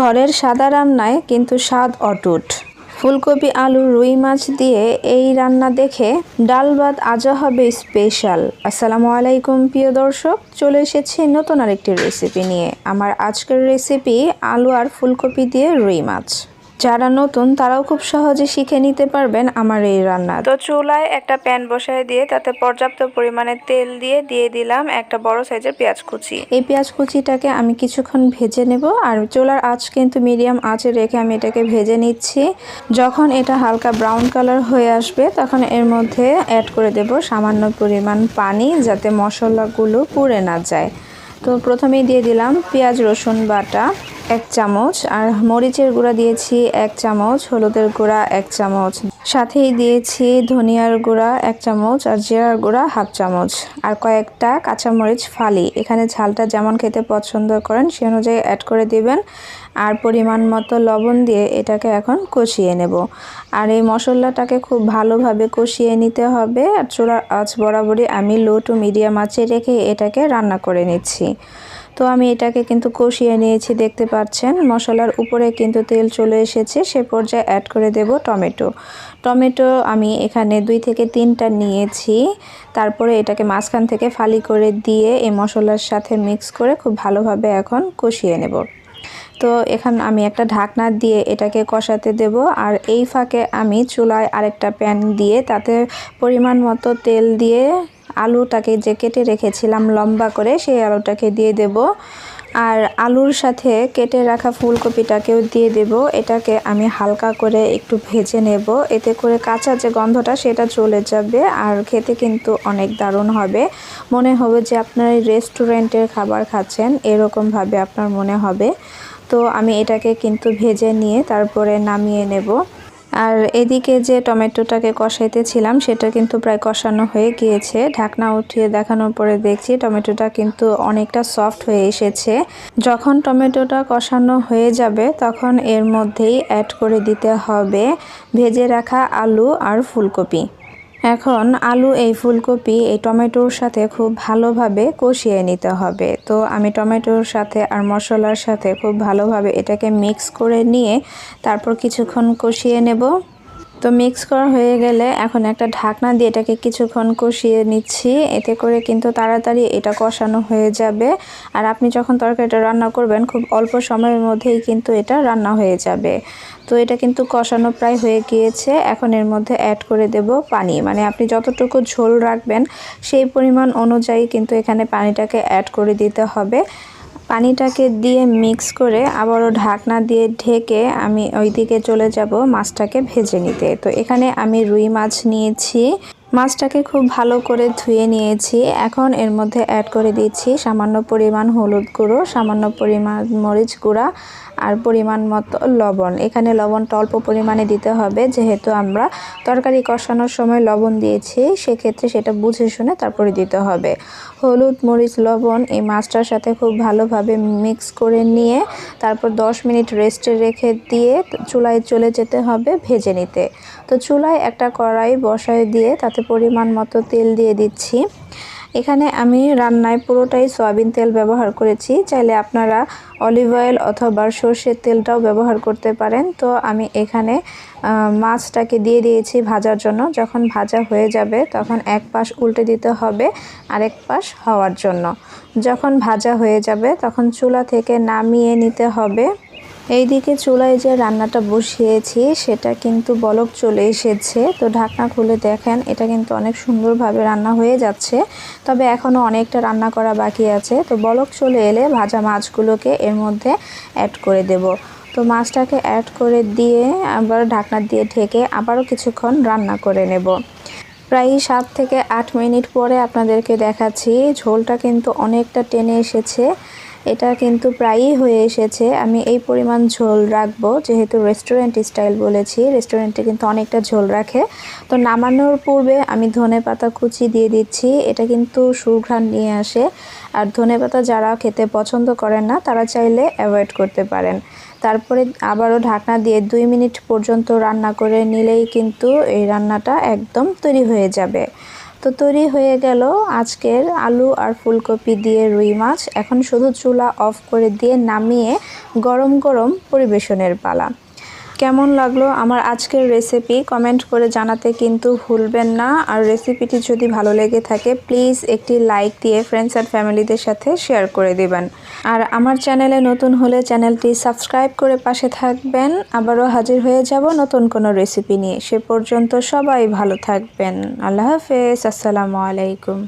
ঘরের সাদা রান্নায় কিন্তু স্বাদ অটুট। ফুলকপি, আলু, রুই মাছ দিয়ে এই রান্না দেখে ডাল ভাত আজও হবে স্পেশাল। আসসালামু আলাইকুম, প্রিয় দর্শক। চলে এসেছি নতুন আরেকটি রেসিপি নিয়ে। আমার আজকের রেসিপি আলু আর ফুলকপি দিয়ে রুই মাছ। যারা নতুন, তারাও খুব সহজে শিখে নিতে পারবেন আমার এই রান্না। তো চুলায় একটা প্যান বসায় দিয়ে তাতে পর্যাপ্ত পরিমাণে তেল দিয়ে দিয়ে দিলাম একটা বড় সাইজের পেঁয়াজ কুচি। এই পেঁয়াজ কুচিটাকে আমি কিছুক্ষণ ভেজে নেব আর চুলার আঁচ কিন্তু মিডিয়াম আঁচে রেখে আমি এটাকে ভেজে নিচ্ছি। যখন এটা হালকা ব্রাউন কালার হয়ে আসবে, তখন এর মধ্যে অ্যাড করে দেব সামান্য পরিমাণ পানি যাতে মশলাগুলো পুড়ে না যায়। তো প্রথমেই দিয়ে দিলাম পেঁয়াজ রসুন বাটা। এক চামচ, আর মরিচের গুঁড়া দিয়েছি এক চামচ, হলুদের গুঁড়া এক চামচ। সাথেই দিয়েছি ধনিয়ার গুঁড়া এক চামচ, আর জিরার গুঁড়া হাফ চামচ, আর কয়েকটা কাঁচামরিচ ফালি। এখানে ঝালটা যেমন খেতে পছন্দ করেন, সে অনুযায়ী অ্যাড করে দিবেন। আর পরিমাণ মতো লবণ দিয়ে এটাকে এখন কষিয়ে নেব। আর এই মশলাটাকে খুব ভালোভাবে কষিয়ে নিতে হবে। আর চোলার আঁচ বরাবরই আমি লো টু মিডিয়াম আঁচে রেখে এটাকে রান্না করে নিচ্ছি। তো আমি এটাকে কিন্তু কষিয়ে নিয়েছি, দেখতে পাচ্ছেন? মশলার উপরে কিন্তু তেল চলে এসেছে, সে পর্যায়ে অ্যাড করে দেব টমেটো। টমেটো আমি এখানে দুই থেকে তিনটা নিয়েছি। তারপরে এটাকে মাঝখান থেকে ফালি করে দিয়ে এই মশলার সাথে মিক্স করে খুব ভালোভাবে এখন কষিয়ে নেব। তো এখান আমি একটা ঢাকনা দিয়ে এটাকে কষাতে দেব। আর এই ফাঁকে আমি চুলায় আরেকটা প্যান দিয়ে তাতে পরিমাণ মতো তেল দিয়ে আলুটাকে যে কেটে রেখেছিলাম লম্বা করে, সেই আলুটাকে দিয়ে দেব। আর আলুর সাথে কেটে রাখা ফুলকপিটাকেও দিয়ে দেব। এটাকে আমি হালকা করে একটু ভেজে নেব। এতে করে কাঁচা যে গন্ধটা, সেটা চলে যাবে আর খেতে কিন্তু অনেক দারুণ হবে। মনে হবে যে আপনার রেস্টুরেন্টের খাবার খাচ্ছেন, এরকমভাবে আপনার মনে হবে। তো আমি এটাকে কিন্তু ভেজে নিয়ে তারপরে নামিয়ে নেব। আর এদিকে যে টমেটোটাকে কষাইতেছিলাম, সেটা কিন্তু প্রায় কষানো হয়ে গিয়েছে। ঢাকনা উঠিয়ে দেখানোর পরে দেখছি টমেটোটা কিন্তু অনেকটা সফট হয়ে এসেছে। যখন টমেটোটা কষানো হয়ে যাবে, তখন এর মধ্যেই অ্যাড করে দিতে হবে ভেজে রাখা আলু আর ফুলকপি। এখন আলু, এই ফুলকপি, এই টমেটোর সাথে খুব ভালোভাবে কষিয়ে নিতে হবে। তো আমি টমেটোর সাথে আর মশলার সাথে খুব ভালোভাবে এটাকে মিক্স করে নিয়ে তারপর কিছুক্ষণ কষিয়ে নেব। তো মিক্স করা হয়ে গেলে এখন একটা ঢাকনা দিয়ে এটাকে কিছুক্ষণ কষিয়ে নিচ্ছি। এতে করে কিন্তু তাড়াতাড়ি এটা কষানো হয়ে যাবে। আর আপনি যখন তরকারিটা রান্না করবেন, খুব অল্প সময়ের মধ্যেই কিন্তু এটা রান্না হয়ে যাবে। তো এটা কিন্তু কষানো প্রায় হয়ে গিয়েছে। এখন এর মধ্যে অ্যাড করে দেব পানি। মানে আপনি যতটুকু ঝোল রাখবেন, সেই পরিমাণ অনুযায়ী কিন্তু এখানে পানিটাকে অ্যাড করে দিতে হবে। পানিটাকে দিয়ে মিক্স করে আবারও ঢাকনা দিয়ে ঢেকে আমি ওইদিকে চলে যাব মাছটাকে ভেজে নিতে। তো এখানে আমি রুই মাছ নিয়েছি। মাছটাকে খুব ভালো করে ধুয়ে নিয়েছি। এখন এর মধ্যে অ্যাড করে দিচ্ছি সামান্য পরিমাণ হলুদ গুঁড়ো, সামান্য পরিমাণ মরিচ গুঁড়া আর পরিমাণ মতো লবণ। এখানে লবণটা অল্প পরিমাণে দিতে হবে। যেহেতু আমরা তরকারি কষানোর সময় লবণ দিয়েছি, সেক্ষেত্রে সেটা বুঝে শুনে তারপরে দিতে হবে। হলুদ, মরিচ, লবণ এই মাছটার সাথে খুব ভালোভাবে মিক্স করে নিয়ে তারপর 10 মিনিট রেস্টে রেখে দিয়ে চুলায় চলে যেতে হবে ভেজে নিতে। তো চুলায় একটা কড়াই বসায় দিয়ে তাতে পরিমাণ মতো তেল দিয়ে দিচ্ছি। এখানে আমি রান্নায় পুরোটাই সয়াবিন তেল ব্যবহার করেছি। চাইলে আপনারা অলিভ অয়েল অথবা সর্ষের তেলটাও ব্যবহার করতে পারেন। তো আমি এখানে মাছটাকে দিয়ে দিয়েছি ভাজার জন্য। যখন ভাজা হয়ে যাবে তখন এক পাশ উল্টে দিতে হবে, আরেক পাশ হওয়ার জন্য। যখন ভাজা হয়ে যাবে তখন চুলা থেকে নামিয়ে নিতে হবে। এইদিকে চুলায় যে রান্নাটা বসিয়েছি, সেটা কিন্তু বলক চলে এসেছে। তো ঢাকনা খুলে দেখেন, এটা কিন্তু অনেক সুন্দরভাবে রান্না হয়ে যাচ্ছে। তবে এখনও অনেকটা রান্না করা বাকি আছে। তো বলক চলে এলে ভাজা মাছগুলোকে এর মধ্যে অ্যাড করে দেব। তো মাছটাকে অ্যাড করে দিয়ে আবার ঢাকনা দিয়ে ঢেকে আবারও কিছুক্ষণ রান্না করে নেব। প্রায় সাত থেকে আট মিনিট পরে আপনাদেরকে দেখাচ্ছি, ঝোলটা কিন্তু অনেকটা টেনে এসেছে। এটা কিন্তু প্রায়ই হয়ে এসেছে। আমি এই পরিমাণ ঝোল রাখব, যেহেতু রেস্টুরেন্ট স্টাইল বলেছি। রেস্টুরেন্টে কিন্তু অনেকটা ঝোল রাখে। তো নামানোর পূর্বে আমি ধনে পাতা কুচি দিয়ে দিচ্ছি। এটা কিন্তু সুঘ্রাণ নিয়ে আসে। আর ধনে পাতা যারা খেতে পছন্দ করেন না, তারা চাইলে অ্যাভয়েড করতে পারেন। তারপরে আবারও ঢাকনা দিয়ে দুই মিনিট পর্যন্ত রান্না করে নিলেই কিন্তু এই রান্নাটা একদম তৈরি হয়ে যাবে। তো তৈরি হয়ে গেল আজকের আলু আর ফুলকপি দিয়ে রুই মাছ। এখন শুধু চুলা অফ করে দিয়ে নামিয়ে গরম গরম পরিবেশনের পালা। কেমন লাগল আমার আজকের রেসিপি কমেন্ট করে জানাতে কিন্তু ভুলবেন না। আর রেসিপিটি যদি ভালো লেগে থাকে প্লিজ একটি লাইক দিয়ে ফ্রেন্ডস অ্যান্ড ফ্যামিলিদের সাথে শেয়ার করে দেবেন। আর আমার চ্যানেলে নতুন হলে চ্যানেলটি সাবস্ক্রাইব করে পাশে থাকবেন। আবারও হাজির হয়ে যাব নতুন কোনো রেসিপি নিয়ে। সে পর্যন্ত সবাই ভালো থাকবেন। আল্লাহ হাফেজ। আসসালামু আলাইকুম।